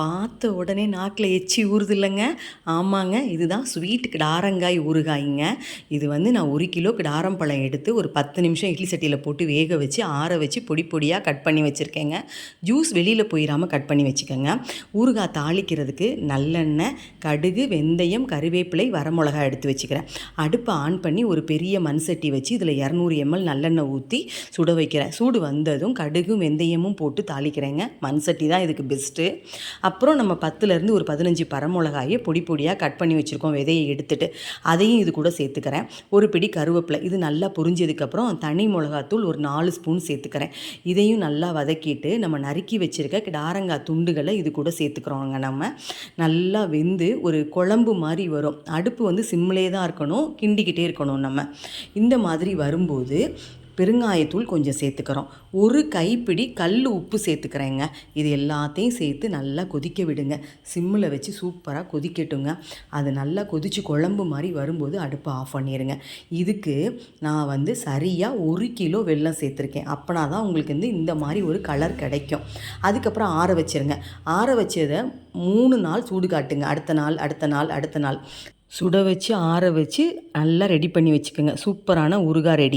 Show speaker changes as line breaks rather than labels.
பார்த்த உடனே நாக்கில் எச்சி ஊறுது இல்லைங்க ஆமாங்க இதுதான் ஸ்வீட்டு கிடாரங்காய் ஊறுகாய்ங்க. இது வந்து நான் ஒரு கிலோ கிடாரம்பழம் எடுத்து ஒரு பத்து நிமிஷம் இட்லி சட்டியில் போட்டு வேக வச்சு ஆற வச்சு பொடி பொடியாக கட் பண்ணி வச்சுருக்கேங்க. ஜூஸ் வெளியில் போயிடாமல் கட் பண்ணி வச்சுக்கோங்க. ஊறுகாய் தாளிக்கிறதுக்கு நல்லெண்ணெய் கடுகு வெந்தயம் கருவேப்பிலை வரமிளகா எடுத்து வச்சுக்கிறேன். அடுப்பை ஆன் பண்ணி ஒரு பெரிய மண் சட்டி வச்சு இதில் இரநூறு எம்எல் நல்லெண்ணெய் ஊற்றி சுட வைக்கிறேன். சூடு வந்ததும் கடுகும் வெந்தயமும் போட்டு தாளிக்கிறேங்க. மண் சட்டி தான் இதுக்கு பெஸ்ட்டு அப்புறம் நம்ம பத்துலேருந்து ஒரு பதினஞ்சு பரமிளகாயை பொடி பொடியாக கட் பண்ணி வச்சுருக்கோம் விதையை எடுத்துகிட்டு அதையும் இது கூட சேர்த்துக்கிறேன். ஒரு பிடி கருவேப்பிலை இது நல்லா புரிஞ்சதுக்கப்புறம் தனி மிளகாத்தூள் ஒரு நாலு ஸ்பூன் சேர்த்துக்கிறேன். இதையும் நல்லா வதக்கிட்டு நம்ம நறுக்கி வச்சுருக்க கிடாரங்காய் துண்டுகளை இது கூட சேர்த்துக்கிறோங்க நம்ம. நல்லா வெந்து ஒரு குழம்பு மாதிரி வரும். அடுப்பு வந்து சிம்மிலே தான் இருக்கணும் கிண்டிக்கிட்டே இருக்கணும் நம்ம. இந்த மாதிரி வரும்போது பெருங்காயத்தூள் கொஞ்சம் சேர்த்துக்கிறோம். ஒரு கைப்பிடி கல் உப்பு சேர்த்துக்கிறேங்க. இது எல்லாத்தையும் சேர்த்து நல்லா கொதிக்க விடுங்க. சிம்மில் வச்சு சூப்பராக கொதிக்கட்டுங்க. அது நல்லா கொதித்து குழம்பு மாதிரி வரும்போது அடுப்பை ஆஃப் பண்ணிடுங்க இதுக்கு நான் வந்து சரியாக ஒரு கிலோ வெல்லம் சேர்த்துருக்கேன். அப்போனா தான் உங்களுக்கு வந்து இந்த மாதிரி ஒரு கலர் கிடைக்கும். அதுக்கப்புறம் ஆற வச்சிருங்க. ஆற வச்சதை மூணு நாள் சூடு காட்டுங்க. அடுத்த நாள் அடுத்த நாள் அடுத்த நாள். சுட வச்சு ஆற வச்சு நல்லா ரெடி பண்ணி வச்சுக்கோங்க. சூப்பரான ஊறுகாய் ரெடி